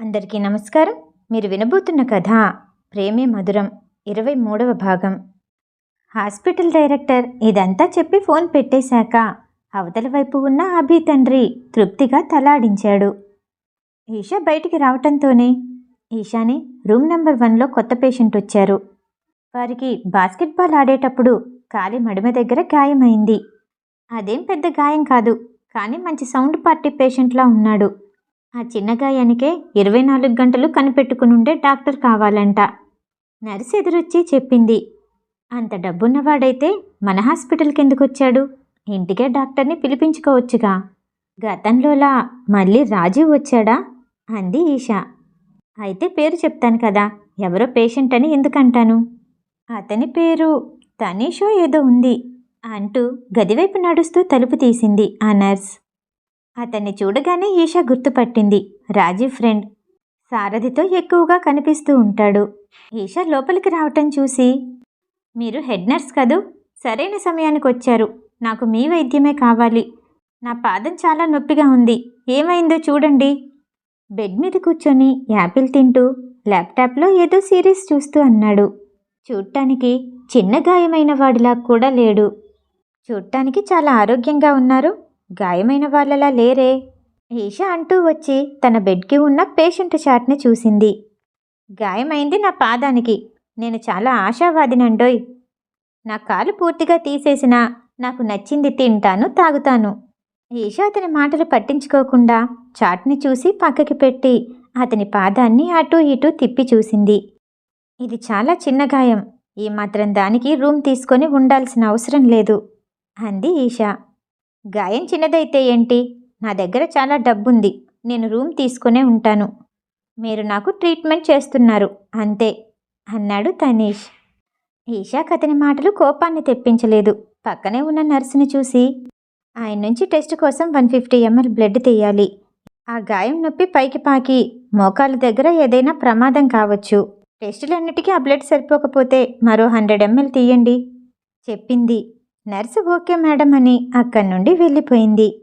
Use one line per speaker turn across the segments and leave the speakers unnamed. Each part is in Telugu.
అందరికీ నమస్కారం. మీరు వినబోతున్న కథ ప్రేమే మధురం ఇరవై మూడవ భాగం. హాస్పిటల్ డైరెక్టర్ ఇదంతా చెప్పి ఫోన్ పెట్టేశాక అవతల వైపు ఉన్న అభి తండ్రి తృప్తిగా తలాడించాడు. ఈషా బయటికి రావటంతోనే ఈషాని రూమ్ నెంబర్ వన్లో కొత్త పేషెంట్ వచ్చారు. వారికి బాస్కెట్బాల్ ఆడేటప్పుడు కాలి మడిమ దగ్గర గాయమైంది. అదేం పెద్ద గాయం కాదు కానీ మంచి సౌండ్ పార్టీ పేషెంట్లా ఉన్నాడు. ఆ చిన్న గాయానికే ఇరవై నాలుగు గంటలు కనిపెట్టుకునుండే డాక్టర్ కావాలంట. నర్స్ ఎదురొచ్చి చెప్పింది అంత డబ్బున్నవాడైతే మన హాస్పిటల్కి ఎందుకు వచ్చాడు ఇంటికే డాక్టర్ని పిలిపించుకోవచ్చుగా. గతంలోలా మళ్ళీ రాజీవ్ వచ్చాడా? అంది ఈషా. అయితే పేరు చెప్తాను కదా ఎవరో పేషెంట్ అని ఎందుకంటాను? అతని పేరు తనీషో ఏదో ఉంది అంటూ గదివైపు నడుస్తూ తలుపు తీసింది ఆ నర్స్. అతన్ని చూడగానే ఈషా గుర్తుపట్టింది. రాజీవ్ ఫ్రెండ్. సారథితో ఎక్కువగా కనిపిస్తూ ఉంటాడు. ఈషా లోపలికి రావటం చూసి మీరు హెడ్ నర్స్ కదూ? సరైన సమయానికి వచ్చారు నాకు మీ వైద్యమే కావాలి. నా పాదం చాలా నొప్పిగా ఉంది. ఏమైందో చూడండి. బెడ్ మీద కూర్చొని యాపిల్ తింటూ ల్యాప్టాప్లో ఏదో సిరీస్ చూస్తూ అన్నాడు. చూడటానికి చిన్న గాయమైన వాడిలా కూడా లేడు. చూడటానికి చాలా ఆరోగ్యంగా ఉన్నారు. గాయమైన వాళ్ళలా లేరే? ఈషా అంటూ వచ్చి తన బెడ్కి ఉన్న పేషెంట్ చాట్ని చూసింది. గాయమైంది నా పాదానికి. నేను చాలా ఆశావాదినండోయ్. నా కాలు పూర్తిగా తీసేసినా నాకు నచ్చింది తింటాను తాగుతాను. ఈషా అతని మాటలు పట్టించుకోకుండా చాట్ని చూసి పక్కకి పెట్టి అతని పాదాన్ని అటూ ఇటూ తిప్పి చూసింది. ఇది చాలా చిన్న గాయం. ఈ మాత్రం దానికి రూమ్ తీసుకొని ఉండాల్సిన అవసరం లేదు. అంది ఈషా. గాయం చిన్నదైతే ఏంటి? నా దగ్గర చాలా డబ్బుంది. నేను రూమ్ తీసుకునే ఉంటాను. మీరు నాకు ట్రీట్మెంట్ చేస్తున్నారు. అంతే అన్నాడు తనీష్. ఈషాక్ అతని మాటలు కోపాన్ని తెప్పించలేదు. పక్కనే ఉన్న నర్సుని చూసి ఆయన నుంచి టెస్ట్ కోసం వన్ ఫిఫ్టీ ఎంఎల్ బ్లడ్ తీయాలి. ఆ గాయం నొప్పి పైకి పాకి మోకాలు దగ్గర ఏదైనా ప్రమాదం కావచ్చు. టెస్టులన్నిటికీ ఆ బ్లడ్ సరిపోకపోతే మరో హండ్రెడ్ ఎంఎల్ తీయండి చెప్పింది. నర్సు ఓకే మేడం అని అక్కడి నుండి వెళ్ళిపోయింది.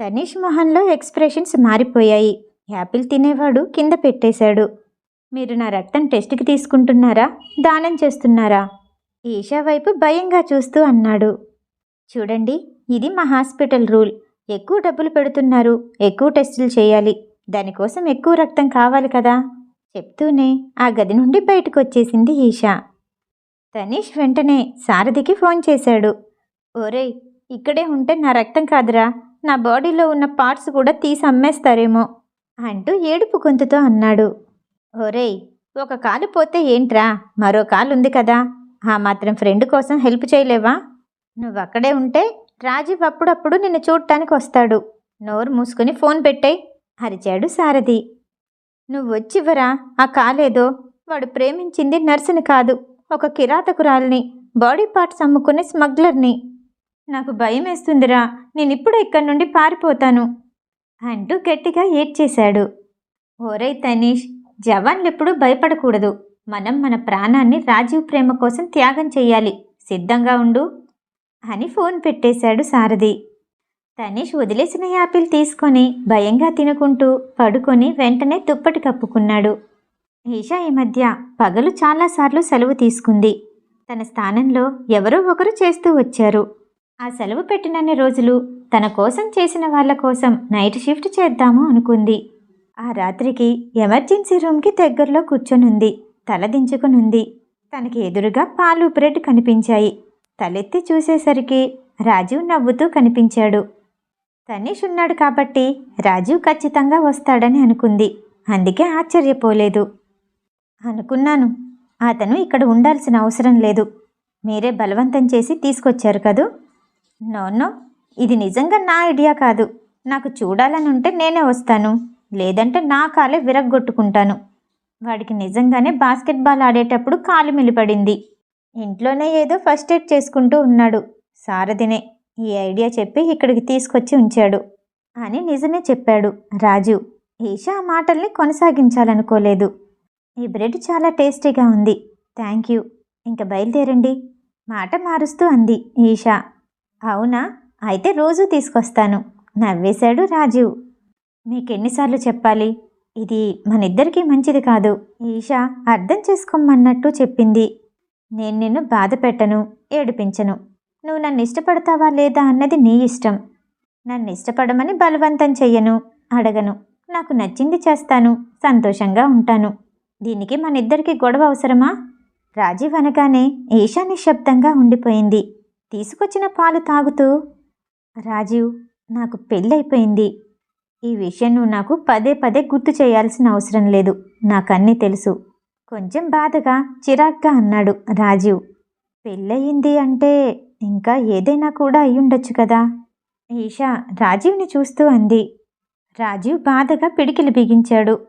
తనీష్ మొహంలో ఎక్స్ప్రెషన్స్ మారిపోయాయి. యాపిల్ తినేవాడు కింద పెట్టేశాడు. మీరు నా రక్తం టెస్ట్కి తీసుకుంటున్నారా? దానం చేస్తున్నారా? ఈషా వైపు భయంగా చూస్తూ అన్నాడు. చూడండి ఇది మా హాస్పిటల్ రూల్. ఎక్కువ డబ్బులు పెడుతున్నారు ఎక్కువ టెస్టులు చేయాలి. దానికోసం ఎక్కువ రక్తం కావాలి కదా? చెప్తూనే ఆ గది నుండి బయటకు వచ్చేసింది ఈషా. తనీష్ వెంటనే సారథికి ఫోన్ చేశాడు. ఓరేయ్ ఇక్కడే ఉంటే నా రక్తం కాదురా. నా బాడీలో ఉన్న పార్ట్స్ కూడా తీసి అమ్మేస్తారేమో అంటూ ఏడుపు గొంతుతో అన్నాడు. ఓరేయ్ ఒక కాలు పోతే ఏంట్రా? మరో కాలు ఉంది కదా. ఆ మాత్రం ఫ్రెండ్ కోసం హెల్ప్ చేయలేవా? నువ్వు అక్కడే ఉంటే రాజీవ్ అప్పుడప్పుడు నిన్ను చూడటానికి వస్తాడు. నోరు మూసుకుని ఫోన్ పెట్టాయి అరిచాడు సారథి. నువ్వొచ్చివరా ఆ కాలేదో? వాడు ప్రేమించింది నర్సుని కాదు. ఒక కిరాతకురాల్ని బాడీ పార్ట్స్ అమ్ముకునే స్మగ్లర్ని. నాకు భయం వేస్తుందిరా నేను ఇప్పుడు ఇక్కడి నుండి పారిపోతాను అంటూ గట్టిగా ఏడ్చేశాడు. ఓరై తనీష్ జవాన్లు ఎప్పుడూ భయపడకూడదు. మనం మన ప్రాణాన్ని రాజీవ్ ప్రేమ కోసం త్యాగం చెయ్యాలి. సిద్ధంగా ఉండు అని ఫోన్ పెట్టేశాడు సారథి. తనీష్ వదిలేసిన యాపిల్ తీసుకొని భయంగా తినుకుంటూ పడుకొని వెంటనే దుప్పటి కప్పుకున్నాడు. ఈషా ఈ మధ్య పగలు చాలాసార్లు సెలవు తీసుకుంది. తన స్థానంలో ఎవరో ఒకరు చేస్తూ వచ్చారు. ఆ సెలవు పెట్టినన్ని రోజులు తన కోసం చేసిన వాళ్ళ కోసం నైట్ షిఫ్ట్ చేద్దాము అనుకుంది. ఆ రాత్రికి ఎమర్జెన్సీ రూమ్కి దగ్గరలో కూర్చొనుంది. తలదించుకునుంది తనకి ఎదురుగా పాలు బ్రెడ్ కనిపించాయి. తలెత్తి చూసేసరికి రాజీవ్ నవ్వుతూ కనిపించాడు. తనీష్ ఉన్నాడు కాబట్టి రాజీవ్ ఖచ్చితంగా వస్తాడని అనుకుంది. అందుకే ఆశ్చర్యపోలేదు. అనుకున్నాను. అతను ఇక్కడ ఉండాల్సిన అవసరం లేదు. మీరే బలవంతం చేసి తీసుకొచ్చారు కదూ? నో ఇది నిజంగా నా ఐడియా కాదు. నాకు చూడాలని ఉంటే నేనే వస్తాను. లేదంటే నా కాలే విరగ్గొట్టుకుంటాను. వాడికి నిజంగానే బాస్కెట్బాల్ ఆడేటప్పుడు కాలు మిలిపడింది. ఇంట్లోనే ఏదో ఫస్ట్ ఎయిడ్ చేసుకుంటూ ఉన్నాడు. సారథినే ఈ ఐడియా చెప్పి ఇక్కడికి తీసుకొచ్చి ఉంచాడు. అని నిజమే చెప్పాడు రాజు. ఈషా ఆ మాటల్ని కొనసాగించాలనుకోలేదు. ఈ బ్రెడ్ చాలా టేస్టీగా ఉంది. Thank you. ఇంక బయలుదేరండి. మాట మారుస్తూ అంది ఈషా. అవునా? అయితే రోజూ తీసుకొస్తాను. నవ్వేశాడు రాజీవ్. మీకెన్నిసార్లు చెప్పాలి? ఇది మనిద్దరికీ మంచిది కాదు. ఈషా అర్థం చేసుకోమన్నట్టు చెప్పింది. నేను నిన్ను బాధ పెట్టను ఏడిపించను. నువ్వు నన్ను ఇష్టపడతావా లేదా అన్నది నీ ఇష్టం. నన్ను ఇష్టపడమని బలవంతం చెయ్యను అడగను. నాకు నచ్చింది చేస్తాను సంతోషంగా ఉంటాను. దీనికి మన ఇద్దరికి గొడవ అవసరమా? రాజీవ్ అనగానే ఈషా నిశ్శబ్దంగా ఉండిపోయింది. తీసుకొచ్చిన పాలు తాగుతూ రాజీవ్ నాకు పెళ్ళైపోయింది. ఈ విషయం నువ్వు నాకు పదే పదే గుర్తు చేయాల్సిన అవసరం లేదు. నాకన్నీ తెలుసు. కొంచెం బాధగా చిరాగ్గా అన్నాడు రాజీవ్. పెళ్ళయింది అంటే ఇంకా ఏదైనా కూడా అయ్యుండొచ్చు కదా? ఈషా రాజీవ్ని చూస్తూ అంది. రాజీవ్ బాధగా పిడికిలు బిగించాడు.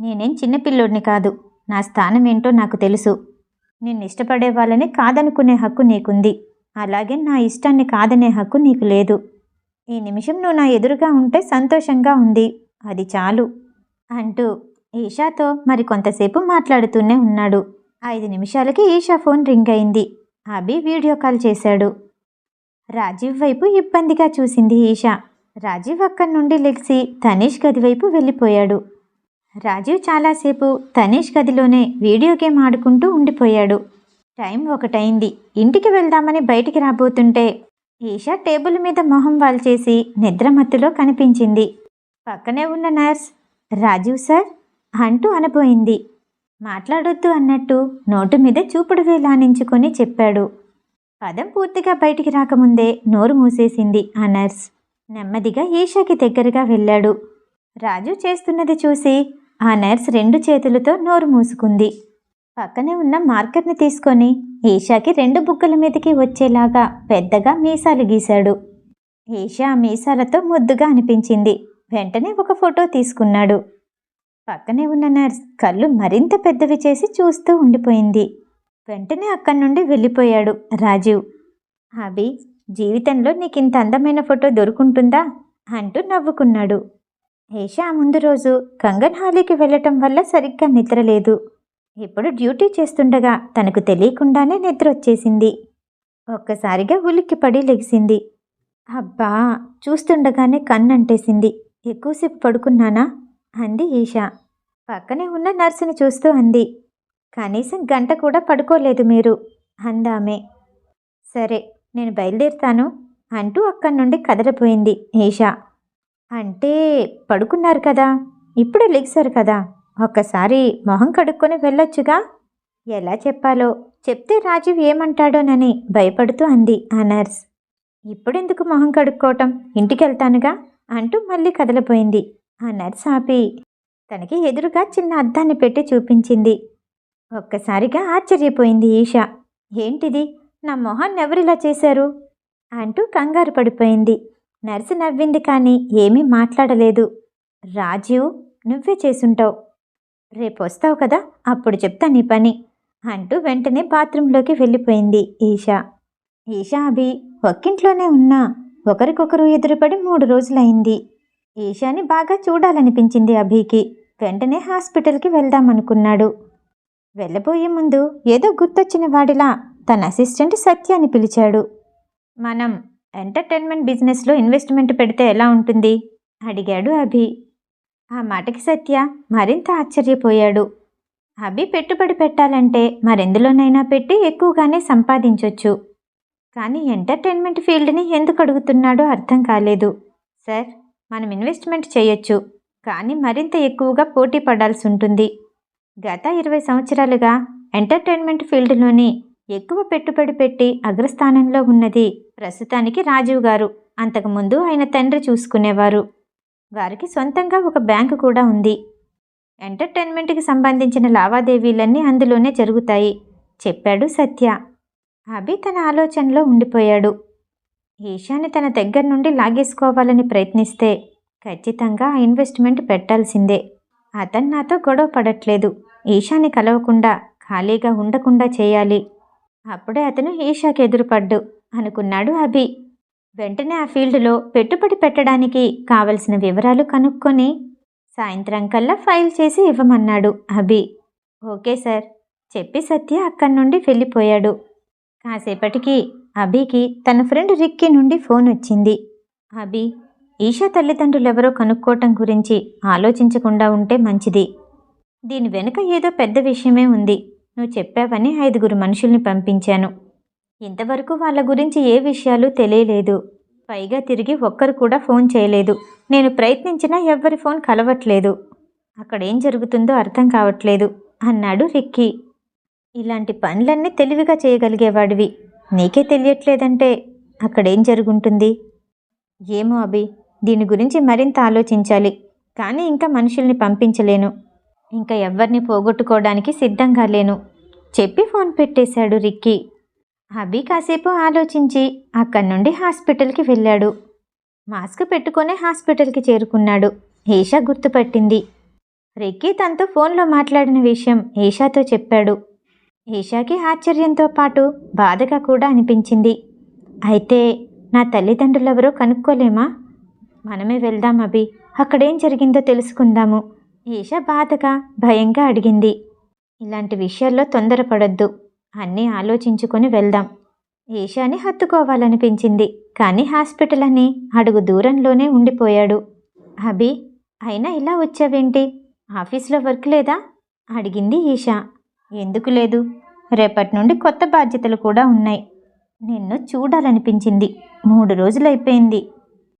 నేనేం చిన్నపిల్లోడిని కాదు. నా స్థానం ఏంటో నాకు తెలుసు. నిన్ను ఇష్టపడే వాళ్ళని కాదనుకునే హక్కు నీకుంది. అలాగే నా ఇష్టాన్ని కాదనే హక్కు నీకు లేదు. ఈ నిమిషం నువ్వు నా ఎదురుగా ఉంటే సంతోషంగా ఉంది. అది చాలు. అంటూ ఈషాతో మరి కొంతసేపు మాట్లాడుతూనే ఉన్నాడు. ఐదు నిమిషాలకి ఈషా ఫోన్ రింగ్ అయింది. అభి వీడియో కాల్ చేశాడు. రాజీవ్ వైపు ఇబ్బందిగా చూసింది ఈషా. రాజీవ్ అక్కడి నుండి లెగిసి తనీష్ గది వైపు వెళ్ళిపోయాడు. రాజీవ్ చాలాసేపు తనీష్ గదిలోనే వీడియో గేమ్ ఆడుకుంటూ ఉండిపోయాడు. టైం ఒకటైంది. ఇంటికి వెళ్దామని బయటికి రాబోతుంటే ఈషా టేబుల్ మీద మొహం వాల్చేసి నిద్రమత్తులో కనిపించింది. పక్కనే ఉన్న నర్స్ రాజీవ్ సార్? అంటూ అనబోయింది. మాట్లాడొద్దు అన్నట్టు నోటు మీద చూపుడు వేలానించుకొని చెప్పాడు. పదం పూర్తిగా బయటికి రాకముందే నోరు మూసేసింది ఆ నర్స్. నెమ్మదిగా ఈషాకి దగ్గరగా వెళ్ళాడు. రాజు చేస్తున్నది చూసి ఆ నర్స్ రెండు చేతులతో నోరు మూసుకుంది. పక్కనే ఉన్న మార్కర్ని తీసుకొని ఈషాకి రెండు బుగ్గల మీదకి వచ్చేలాగా పెద్దగా మీసాలు గీశాడు. ఈషా ఆ మీసాలతో ముద్దుగా అనిపించింది. వెంటనే ఒక ఫోటో తీసుకున్నాడు. పక్కనే ఉన్న నర్స్ కళ్ళు మరింత పెద్దవి చేసి చూస్తూ ఉండిపోయింది. వెంటనే అక్కడి నుండి వెళ్ళిపోయాడు రాజీవ్. అభి జీవితంలో నీకు ఇంత అందమైన ఫోటో దొరుకుంటుందా? అంటూ నవ్వుకున్నాడు. ఏషా ముందు రోజు కంగన్ హాలీకి వెళ్ళటం వల్ల సరిగ్గా నిద్రలేదు ఇప్పుడు డ్యూటీ చేస్తుండగా తనకు తెలియకుండానే నిద్ర వచ్చేసింది. ఒక్కసారిగా ఉలిక్కిపడి లెగిసింది. అబ్బా చూస్తుండగానే కన్నంటేసింది. ఎక్కువసేపు పడుకున్నానా? అంది ఈషా పక్కనే ఉన్న నర్సుని చూస్తూ అంది. కనీసం గంట కూడా పడుకోలేదు మీరు అందామే. సరే నేను బయలుదేరుతాను అంటూ అక్కడి నుండి కదలిపోయింది ఈషా అంటే పడుకున్నారు కదా. ఇప్పుడే లెగిశారు కదా. ఒక్కసారి మొహం కడుక్కొని వెళ్ళొచ్చుగా. ఎలా చెప్పాలో? చెప్తే రాజీవ్ ఏమంటాడోనని భయపడుతూ అంది ఆ నర్స్. ఇప్పుడెందుకు మొహం కడుక్కోవటం? ఇంటికెళ్తానుగా అంటూ మళ్ళీ కదలిపోయింది ఆ నర్స్ ఆపి తనకి ఎదురుగా చిన్న అద్దాన్ని పెట్టి చూపించింది. ఒక్కసారిగా ఆశ్చర్యపోయింది ఈషా. ఏంటిది? నా మొహాన్ని ఎవరిలా చేశారు? అంటూ కంగారు పడిపోయింది. నర్సు నవ్వింది కానీ ఏమీ మాట్లాడలేదు. రాజీవ్ నువ్వే చేసుంటావు. రేపు వస్తావు కదా అప్పుడు చెప్తా నీ పని అంటూ వెంటనే బాత్రూంలోకి వెళ్ళిపోయింది ఈషా. ఈషా అభి ఒక్కింట్లోనే ఉన్నా. ఒకరికొకరు ఎదురుపడి మూడు రోజులైంది. ఈషాని బాగా చూడాలనిపించింది అభికి. వెంటనే హాస్పిటల్కి వెళ్దామనుకున్నాడు. వెళ్ళబోయే ముందు ఏదో గుర్తొచ్చిన వాడిలా తన అసిస్టెంట్ సత్యాన్ని పిలిచాడు. మనం ఎంటర్టైన్మెంట్ బిజినెస్లో ఇన్వెస్ట్మెంట్ పెడితే ఎలా ఉంటుంది? అడిగాడు అభి. ఆ మాటకి సత్య మరింత ఆశ్చర్యపోయాడు. అభి పెట్టుబడి పెట్టాలంటే మరెందులోనైనా పెట్టి ఎక్కువగానే సంపాదించొచ్చు. కానీ ఎంటర్టైన్మెంట్ ఫీల్డ్ని ఎందుకు అడుగుతున్నాడో అర్థం కాలేదు. సార్ మనం ఇన్వెస్ట్మెంట్ చేయొచ్చు కానీ మరింత ఎక్కువగా పోటీ పడాల్సి ఉంటుంది. గత ఇరవై సంవత్సరాలుగా ఎంటర్టైన్మెంట్ ఫీల్డ్లోని ఎక్కువ పెట్టుబడి పెట్టి అగ్రస్థానంలో ఉన్నది ప్రస్తుతానికి రాజీవ్ గారు. అంతకుముందు ఆయన తండ్రి చూసుకునేవారు. వారికి సొంతంగా ఒక బ్యాంకు కూడా ఉంది. ఎంటర్టైన్మెంట్కి సంబంధించిన లావాదేవీలన్నీ అందులోనే జరుగుతాయి చెప్పాడు సత్య. అభి తన ఆలోచనలో ఉండిపోయాడు. ఈశాని తన దగ్గర నుండి లాగేసుకోవాలని ప్రయత్నిస్తే ఖచ్చితంగా ఆ ఇన్వెస్ట్మెంట్ పెట్టాల్సిందే. అతను నాతో గొడవ పడట్లేదు. ఈశాని కలవకుండా ఖాళీగా ఉండకుండా చేయాలి. అప్పుడే అతను ఈషాకి ఎదురుపడ్డు అనుకున్నాడు అభి. వెంటనే ఆ ఫీల్డ్లో పెట్టుబడి పెట్టడానికి కావలసిన వివరాలు కనుక్కొని సాయంత్రం కల్లా ఫైల్ చేసి ఇవ్వమన్నాడు అభి. ఓకే సార్ చెప్పి సత్య అక్కడి నుండి వెళ్ళిపోయాడు. కాసేపటికి అభికి తన ఫ్రెండ్ రిక్కీ నుండి ఫోన్ వచ్చింది. అభి ఈషా తల్లిదండ్రులు ఎవరో కనుక్కోవటం గురించి ఆలోచించకుండా ఉంటే మంచిది. దీని వెనుక ఏదో పెద్ద విషయమే ఉంది. నువ్వు చెప్పావని ఐదుగురు మనుషుల్ని పంపించాను. ఇంతవరకు వాళ్ళ గురించి ఏ విషయాలు తెలియలేదు. పైగా తిరిగి ఒక్కరు కూడా ఫోన్ చేయలేదు. నేను ప్రయత్నించినా ఎవ్వరి ఫోన్ కలవట్లేదు. అక్కడేం జరుగుతుందో అర్థం కావట్లేదు అన్నాడు రిక్కీ. ఇలాంటి పనులన్నీ తెలివిగా చేయగలిగేవాడివి. నీకే తెలియట్లేదంటే అక్కడేం జరుగుంటుంది? ఏమో అభి దీని గురించి మరింత ఆలోచించాలి. కానీ ఇంకా మనుషుల్ని పంపించలేను. ఇంకా ఎవ్వరిని పోగొట్టుకోవడానికి సిద్ధంగా లేను. చెప్పి ఫోన్ పెట్టేశాడు రిక్కీ. అభి కాసేపు ఆలోచించి అక్కడి నుండి హాస్పిటల్కి వెళ్ళాడు. మాస్క్ పెట్టుకునే హాస్పిటల్కి చేరుకున్నాడు. ఈషా గుర్తుపట్టింది. రిక్కీ తనతో ఫోన్లో మాట్లాడిన విషయం ఈషాతో చెప్పాడు. ఈషాకి ఆశ్చర్యంతో పాటు బాధగా కూడా అనిపించింది. అయితే నా తల్లిదండ్రులెవరో కనుక్కోలేమా? మనమే వెళ్దాం అభి. అక్కడేం జరిగిందో తెలుసుకుందాము. ఈషా బాధగా భయంగా అడిగింది. ఇలాంటి విషయాల్లో తొందరపడొద్దు. అన్నీ ఆలోచించుకొని వెళ్దాం. ఈషాని హత్తుకోవాలనిపించింది. కానీ హాస్పిటల్ అని అడుగు దూరంలోనే ఉండిపోయాడు. అభి అయినా ఇలా వచ్చావేంటి? ఆఫీస్లో వర్క్ లేదా? అడిగింది ఈషా. ఎందుకు లేదు? రేపటి నుండి కొత్త బాధ్యతలు కూడా ఉన్నాయి. నిన్ను చూడాలనిపించింది. మూడు రోజులైపోయింది.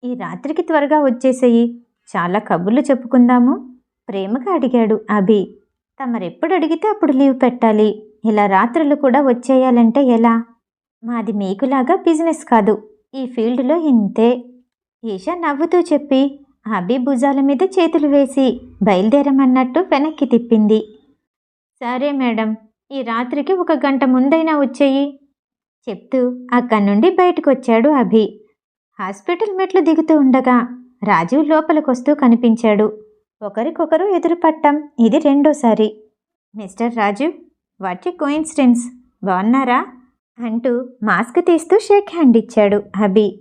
ఈ రాత్రికి త్వరగా వచ్చేసేయి. చాలా కబుర్లు చెప్పుకుందాము. ప్రేమగా అడిగాడు అభి. తమరెప్పుడు అడిగితే అప్పుడు లీవ్ పెట్టాలి. ఇలా రాత్రులు కూడా వచ్చేయాలంటే ఎలా? మాది మీకులాగా బిజినెస్ కాదు. ఈ ఫీల్డ్లో ఇంతే. ఈషా నవ్వుతూ చెప్పి అభి భుజాల మీద చేతులు వేసి బయలుదేరమన్నట్టు వెనక్కి తిప్పింది. సరే మేడం ఈ రాత్రికి ఒక గంట ముందైనా వచ్చేయి. చెప్తూ అక్కడి నుండి బయటకు వచ్చాడు అభి. హాస్పిటల్ మెట్లు దిగుతూ ఉండగా రాజు లోపలికొస్తూ కనిపించాడు. ఒకరికొకరు ఎదురుపట్టం ఇది రెండోసారి. Mister Rajiv what a coincidence. బాగున్నారా అంటూ మాస్క్ తీస్తూ షేక్ హ్యాండ్ ఇచ్చాడు అభి.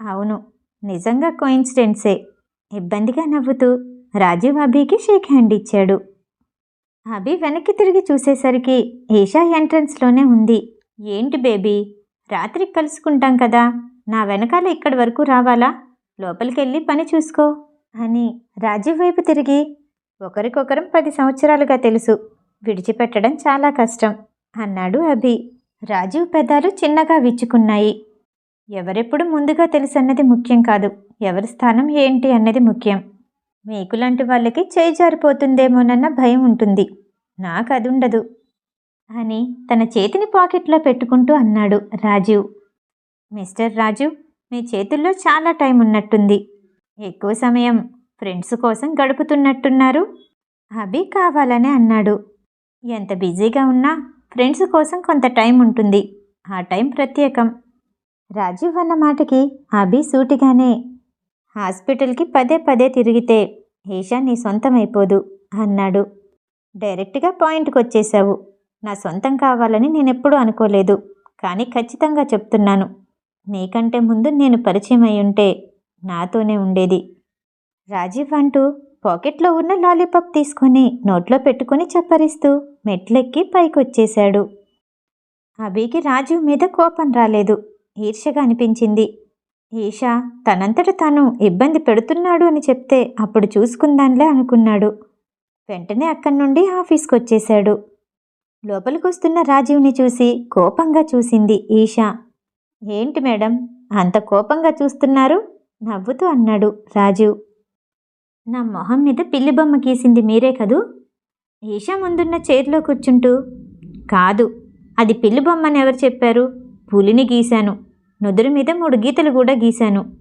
అవును నిజంగా కోయిన్సిడెన్సే. ఇబ్బందిగా నవ్వుతూ రాజీవ్ అభికి షేక్ హ్యాండ్ ఇచ్చాడు. అభి వెనక్కి తిరిగి చూసేసరికి ఈషా ఎంట్రన్స్లోనే ఉంది. ఏంటి బేబీ రాత్రికి కలుసుకుంటాం కదా నా వెనకాల ఇక్కడి వరకు రావాలా? లోపలికెళ్ళి పని చూసుకో. అని రాజీవ్ వైపు తిరిగి ఒకరికొకరం పది సంవత్సరాలుగా తెలుసు. విడిచిపెట్టడం చాలా కష్టం అన్నాడు అభి. రాజీవ్ పెదాలు చిన్నగా విచ్చుకున్నాయి. ఎవరెప్పుడు ముందుగా తెలుసన్నది ముఖ్యం కాదు. ఎవరి స్థానం ఏంటి అన్నది ముఖ్యం. మీకులాంటి వాళ్ళకి చేయి జారిపోతుందేమోనన్న భయం ఉంటుంది. నాకు అది ఉండదు అని తన చేతిని పాకెట్లో పెట్టుకుంటూ అన్నాడు రాజీవ్ మిస్టర్ రాజీవ్ మీ చేతుల్లో చాలా టైం ఉన్నట్టుంది ఎక్కువ సమయం ఫ్రెండ్స్ కోసం గడుపుతున్నట్టున్నారు. అభి కావాలనే అన్నాడు. ఎంత బిజీగా ఉన్నా ఫ్రెండ్స్ కోసం కొంత టైం ఉంటుంది. ఆ టైం ప్రత్యేకం. రాజీవ్ అన్న మాటకి అభి సూటిగానే హాస్పిటల్కి పదే పదే తిరిగితే ఈషా నీ సొంతమైపోదు అన్నాడు. డైరెక్ట్గా పాయింట్కి వచ్చేశావు నా సొంతం కావాలని నేనెప్పుడూ అనుకోలేదు. కానీ ఖచ్చితంగా చెప్తున్నాను. నీకంటే ముందు నేను పరిచయం అయ్యుంటే నాతోనే ఉండేది. రాజీవ్ అంటూ పాకెట్లో ఉన్న లాలీపాప్ తీసుకొని నోట్లో పెట్టుకొని చప్పరిస్తూ మెట్లెక్కి పైకొచ్చేశాడు. అభికి రాజీవ్ మీద కోపం రాలేదు. ఈర్షగా అనిపించింది. ఈషా తనంతట తాను ఇబ్బంది పెడుతున్నాడు అని చెప్తే అప్పుడు చూసుకుందానిలే అనుకున్నాడు. వెంటనే అక్కడి నుండి ఆఫీస్కి వచ్చేశాడు లోపలికొస్తున్న రాజీవ్ని చూసి కోపంగా చూసింది ఈషా. ఏంటి మేడం అంత కోపంగా చూస్తున్నారు? నవ్వుతూ అన్నాడు రాజీవ్ నా మొహం మీద పిల్లి బొమ్మ గీసింది మీరే కదూ? ఈషా ముందున్న చైర్లో కూర్చుంటూ కాదు అది పిల్లి బొమ్మని ఎవరు చెప్పారు? పులిని గీశాను. నుదురు మీద మూడు గీతలు కూడా గీశాను.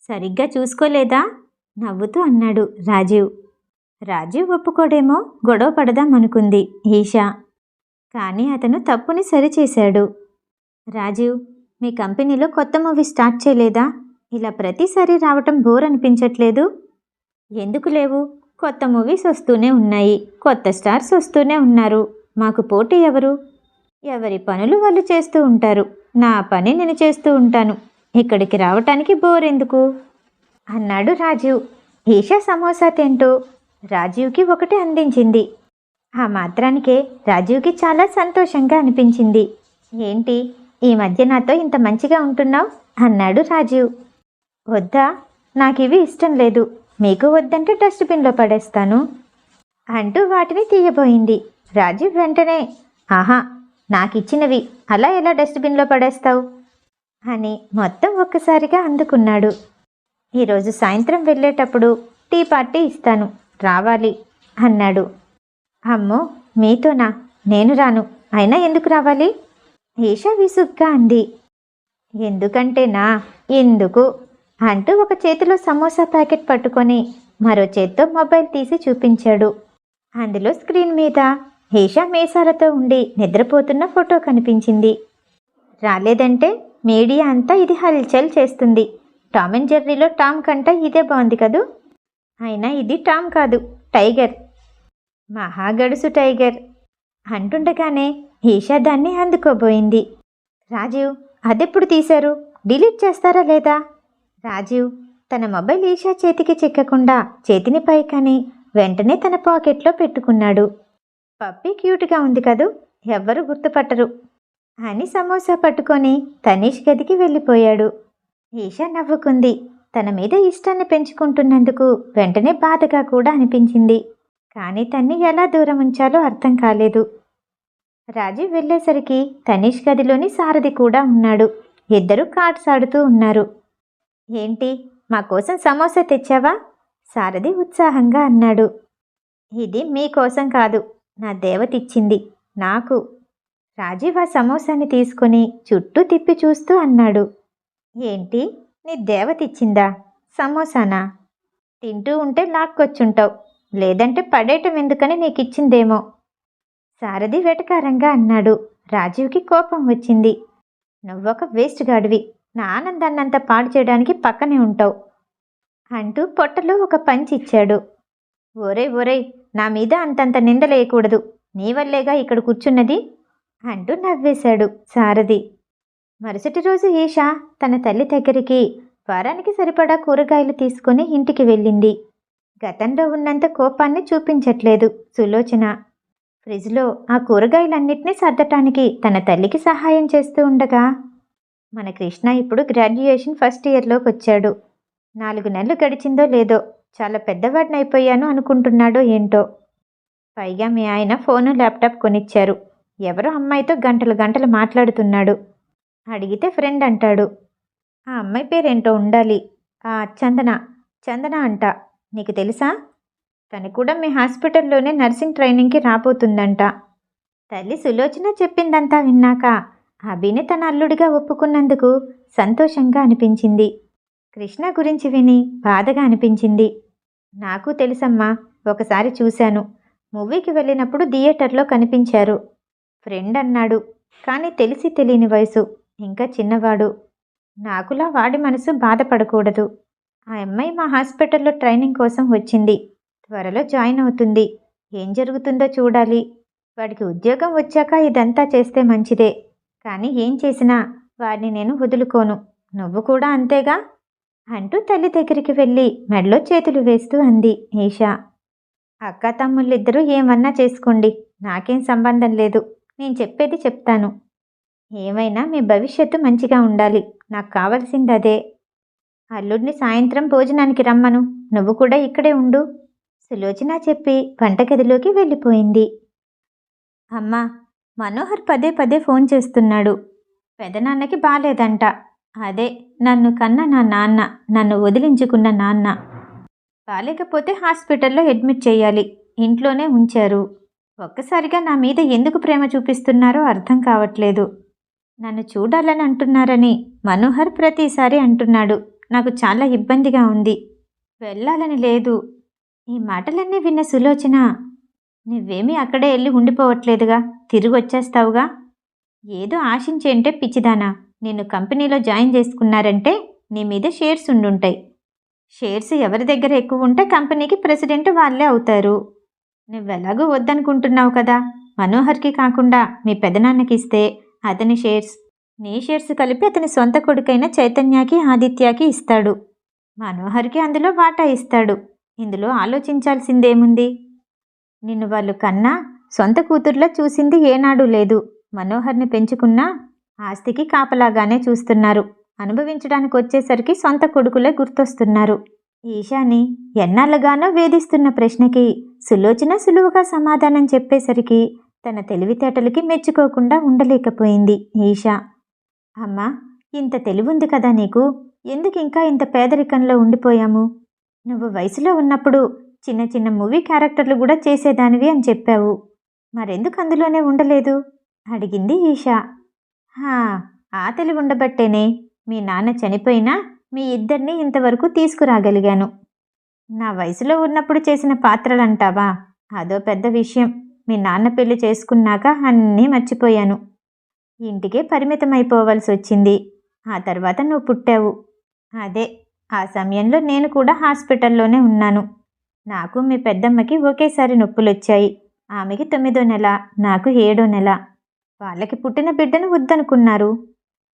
సరిగ్గా చూసుకోలేదా? నవ్వుతూ అన్నాడు రాజీవ్ రాజీవ్ ఒప్పుకోడేమో గొడవ పడదామనుకుంది ఈషా. కానీ అతను తప్పుని సరిచేశాడు. రాజీవ్ మీ కంపెనీలో కొత్త మూవీ స్టార్ట్ చేయలేదా? ఇలా ప్రతిసారి రావటం బోర్ అనిపించట్లేదు ఎందుకు లేవు? కొత్త మూవీస్ వస్తూనే ఉన్నాయి. కొత్త స్టార్స్ వస్తూనే ఉన్నారు. మాకు పోటీ ఎవరు? ఎవరి పనులు వాళ్ళు చేస్తూ ఉంటారు. నా పని నేను చేస్తూ ఉంటాను. ఇక్కడికి రావటానికి బోర్ ఎందుకు అన్నాడు రాజీవ్. ఈషా సమోసా తింటూ రాజీవ్కి ఒకటి అందించింది. ఆ మాత్రానికే రాజీవ్కి చాలా సంతోషంగా అనిపించింది. ఏంటి? ఈ మధ్య నాతో ఇంత మంచిగా ఉంటున్నావు? అన్నాడు రాజీవ్. వద్దా? నాకు ఇవి ఇష్టం లేదు. మీకు వద్దంటే డస్ట్బిన్లో పడేస్తాను. అంటూ వాటిని తీయబోయింది. రాజీవ్ వెంటనే ఆహా నాకిచ్చినవి. అలా ఎలా డస్ట్బిన్లో పడేస్తావు? అని మొత్తం ఒక్కసారిగా అందుకున్నాడు. ఈరోజు సాయంత్రం వెళ్ళేటప్పుడు టీ పార్టీ ఇస్తాను. రావాలి అన్నాడు. అమ్మో మీతోనా? నేను రాను. అయినా ఎందుకు రావాలి? ఈషా విసుగ్గా అంది. ఎందుకంటేనా ఎందుకు? అంటూ ఒక చేతిలో సమోసా ప్యాకెట్ పట్టుకొని మరో చేత్తో మొబైల్ తీసి చూపించాడు. అందులో స్క్రీన్ మీద హేషా మేసాలతో ఉండి నిద్రపోతున్న ఫోటో కనిపించింది. రాలేదంటే మీడియా అంతా ఇది హల్చల్ చేస్తుంది. టామ్ అండ్ జెర్రీలో టామ్ కంట ఇదే బాగుంది కదూ? అయినా ఇది టామ్ కాదు టైగర్. మహాగడుసు టైగర్. అంటుండగానే ఈషా దాన్ని అందుకోబోయింది. రాజీవ్ అదెప్పుడు తీశారు? డిలీట్ చేస్తారా లేదా? రాజీవ్ తన మొబైల్ ఈషా చేతికి చిక్కకుండా చేతిని పైకని వెంటనే తన పాకెట్లో పెట్టుకున్నాడు. పప్పి క్యూట్గా ఉంది కదూ ఎవ్వరు గుర్తుపట్టరు అని సమోసా పట్టుకొని తనీష్ గదికి వెళ్ళిపోయాడు. ఈషా నవ్వుకుంది. తన మీద ఇష్టాన్ని పెంచుకుంటున్నందుకు వెంటనే బాధగా కూడా అనిపించింది. కానీ తన్ని ఎలా దూరం ఉంచాలో అర్థం కాలేదు. రాజీవ్ వెళ్ళేసరికి తనీష్ గదిలోని సారథి కూడా ఉన్నాడు. ఇద్దరు కార్డ్స్ ఆడుతూ ఉన్నారు. ఏంటి? మా కోసం సమోసా తెచ్చావా? సారథి ఉత్సాహంగా అన్నాడు. ఇది మీకోసం కాదు. నా దేవతిచ్చింది నాకు. రాజీవ్ ఆ సమోసాని తీసుకొని చుట్టూ తిప్పి చూస్తూ అన్నాడు. ఏంటి? నీ దేవతిచ్చిందా సమోసానా? తింటూ ఉంటే లాక్కొచ్చుంటావు. లేదంటే పడేయటం ఎందుకని నీకు ఇచ్చిందేమో సారథి వెటకారంగా అన్నాడు. రాజీవ్కి కోపం వచ్చింది. నువ్వొక వేస్ట్ గాడివి నా ఆనందాన్నంతా పాడు చేయడానికి పక్కనే ఉంటావు అంటూ పొట్టలో ఒక పంచి ఇచ్చాడు. ఒరే ఒరేయ్ నా మీద అంతంత నిందలేయకూడదు నీ వల్లేగా ఇక్కడ కూర్చున్నది? అంటూ నవ్వేశాడు సారథి. మరుసటి రోజు ఈషా తన తల్లి దగ్గరికి వారానికి సరిపడా కూరగాయలు తీసుకుని ఇంటికి వెళ్ళింది. గతంలో ఉన్నంత కోపాన్ని చూపించట్లేదు సులోచన. ఫ్రిడ్జ్లో ఆ కూరగాయలన్నింటినీ సర్దటానికి తన తల్లికి సహాయం చేస్తూ ఉండగా మన కృష్ణ ఇప్పుడు గ్రాడ్యుయేషన్ ఫస్ట్ ఇయర్లోకి వచ్చాడు. నాలుగు నెలలు గడిచిందో లేదో చాలా పెద్దవాడిని అయిపోయాను అనుకుంటున్నాడో ఏంటో. పైగా మీ ఆయన ఫోను ల్యాప్టాప్ కొనిచ్చారు. ఎవరో అమ్మాయితో గంటలు గంటలు మాట్లాడుతున్నాడు. అడిగితే ఫ్రెండ్ అంటాడు. ఆ అమ్మాయి పేరేంటో ఉండాలి. ఆ చందన చందన అంట. నీకు తెలుసా? తను కూడా మీ హాస్పిటల్లోనే నర్సింగ్ ట్రైనింగ్కి రాబోతుందంట. తల్లి సులోచన చెప్పిందంతా విన్నాక అభిని తన అల్లుడిగా ఒప్పుకున్నందుకు సంతోషంగా అనిపించింది. కృష్ణ గురించి విని బాధగా అనిపించింది. నాకు తెలుసమ్మా ఒకసారి చూశాను. మూవీకి వెళ్ళినప్పుడు థియేటర్లో కనిపించారు. ఫ్రెండ్ అన్నాడు. కానీ తెలిసి తెలియని వయసు. ఇంకా చిన్నవాడు. నాకులా వాడి మనసు బాధపడకూడదు. ఆ అమ్మాయి మా హాస్పిటల్లో ట్రైనింగ్ కోసం వచ్చింది. త్వరలో జాయిన్ అవుతుంది. ఏం జరుగుతుందో చూడాలి. వాడికి ఉద్యోగం వచ్చాక ఇదంతా చేస్తే మంచిదే. కానీ ఏం చేసినా వాడిని నేను వదులుకోను. నువ్వు కూడా అంతేగా? అంటూ తల్లి దగ్గరికి వెళ్ళి మెడలో చేతులు వేస్తూ అంది ఈషా. అక్క తమ్ముళ్ళిద్దరూ ఏమన్నా చేసుకోండి. నాకేం సంబంధం లేదు. నేను చెప్పేది చెప్తాను. ఏమైనా మీ భవిష్యత్తు మంచిగా ఉండాలి. నాకు కావలసింది అదే. అల్లుడిని సాయంత్రం భోజనానికి రమ్మను. నువ్వు కూడా ఇక్కడే ఉండు. సులోచన చెప్పి వంటగదిలోకి వెళ్ళిపోయింది. అమ్మా మనోహర్ పదే పదే ఫోన్ చేస్తున్నాడు. పెదనాన్నకి బాలేదంట. అదే నన్ను కన్న నా నాన్న నన్ను వదిలించుకున్న నాన్న. బాలేకపోతే హాస్పిటల్లో అడ్మిట్ చేయాలి ఇంట్లోనే ఉంచారు. ఒక్కసారిగా నా మీద ఎందుకు ప్రేమ చూపిస్తున్నారో అర్థం కావట్లేదు. నన్ను చూడాలని అంటున్నారని మనోహర్ ప్రతిసారి అంటున్నాడు. నాకు చాలా ఇబ్బందిగా ఉంది. వెళ్ళాలని లేదు. ఈ మాటలన్నీ విన్న సులోచన నువ్వేమీ అక్కడే వెళ్ళి ఉండిపోవట్లేదుగా తిరిగి వచ్చేస్తావుగా ఏదో ఆశించేంటే పిచ్చిదానా. నిన్ను కంపెనీలో జాయిన్ చేసుకున్నారంటే నీ మీద షేర్స్ ఉండుంటాయి. షేర్స్ ఎవరి దగ్గర ఎక్కువ ఉంటే కంపెనీకి ప్రెసిడెంట్ వాళ్ళే అవుతారు. నువ్వెలాగూ వద్దనుకుంటున్నావు కదా? మనోహర్కి కాకుండా మీ పెదనాన్నకి ఇస్తే అతని షేర్స్ నీ షేర్స్ కలిపి అతని సొంత కొడుకైన చైతన్యకి ఆదిత్యకి ఇస్తాడు. మనోహర్కి అందులో వాటా ఇస్తాడు. ఇందులో ఆలోచించాల్సిందేముంది? నిన్ను వాళ్ళు కన్నా సొంత కూతుర్లా చూసింది ఏనాడు లేదు. మనోహర్ని పెంచుకున్నా ఆస్తికి కాపలాగానే చూస్తున్నారు. అనుభవించడానికి వచ్చేసరికి సొంత కొడుకులే గుర్తొస్తున్నారు. ఈశాని ఎన్నాళ్ళగానో వేధిస్తున్న ప్రశ్నకి సులోచన సులువుగా సమాధానం చెప్పేసరికి తన తెలివితేటలకి మెచ్చుకోకుండా ఉండలేకపోయింది ఈషా. అమ్మా ఇంత తెలివుంది కదా నీకు? ఎందుకు ఇంకా ఇంత పేదరికంలో ఉండిపోయాము? నువ్వు వయసులో ఉన్నప్పుడు చిన్న చిన్న మూవీ క్యారెక్టర్లు కూడా చేసేదానివి అని చెప్పావు. మరెందుకు అందులోనే ఉండలేదు? అడిగింది ఈషా. హా ఆ తెలివి ఉండబట్టేనే. మీ నాన్న చనిపోయినా మీ ఇద్దరిని ఇంతవరకు తీసుకురాగలిగాను. నా వయసులో ఉన్నప్పుడు చేసిన పాత్రలంటావా? అదో పెద్ద విషయం. మీ నాన్న పెళ్ళి చేసుకున్నాక అన్నీ మర్చిపోయాను. ఇంటికే పరిమితమైపోవలసి వచ్చింది ఆ తర్వాత నువ్వు పుట్టావు. అదే ఆ సమయంలో నేను కూడా హాస్పిటల్లోనే ఉన్నాను. నాకు మీ పెద్దమ్మకి ఒకేసారి నొప్పులు వచ్చాయి ఆమెకి తొమ్మిదో నెల నాకు ఏడో నెల. వాళ్ళకి పుట్టిన బిడ్డను వద్దనుకున్నారు.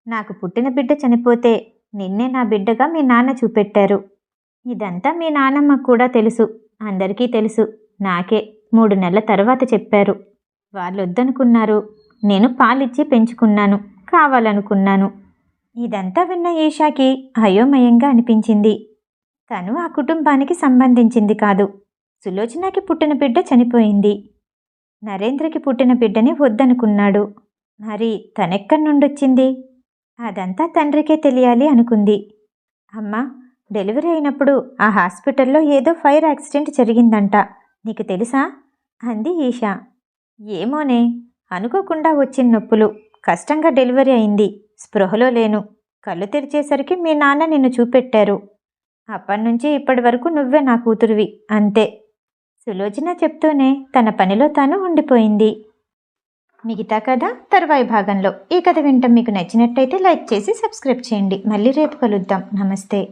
నాకు పుట్టిన బిడ్డ చనిపోతే నిన్నే నా బిడ్డగా మీ నాన్న చూపెట్టారు. ఇదంతా మీ నాన్నమ్మ కూడా తెలుసు. అందరికీ తెలుసు. నాకే మూడు నెలల తర్వాత చెప్పారు. వాళ్ళు వద్దనుకున్నారు నేను పాలిచ్చి పెంచుకున్నాను. కావాలనుకున్నాను. ఇదంతా విన్న ఈషాకి అయోమయంగా అనిపించింది. తను ఆ కుటుంబానికి సంబంధించింది కాదు. సులోచనకి పుట్టిన బిడ్డ చనిపోయింది. నరేంద్రకి పుట్టిన బిడ్డని వద్దనుకున్నాడు. మరి తనెక్కడి నుండొచ్చింది? అదంతా తండ్రికే తెలియాలి అనుకుంది. అమ్మా డెలివరీ అయినప్పుడు ఆ హాస్పిటల్లో ఏదో ఫైర్ యాక్సిడెంట్ జరిగిందంట. నీకు తెలుసా? అంది ఈషా. ఏమోనే అనుకోకుండా వచ్చిన నొప్పులు. కష్టంగా డెలివరీ అయింది. స్పృహలో లేను. కళ్ళు తెరిచేసరికి మీ నాన్న నిన్ను చూపెట్టారు. అప్పటినుంచి ఇప్పటి వరకు నువ్వే నా కూతురువి అంతే. సులోచన చెప్తూనే తన పనిలో తాను ఉండిపోయింది. మిగతా కథ తర్వాయి భాగంలో. ఈ కథ వింటం మీకు నచ్చినట్టయితే లైక్ చేసి సబ్స్క్రైబ్ చేయండి. మళ్ళీ రేపు కలుద్దాం. నమస్తే.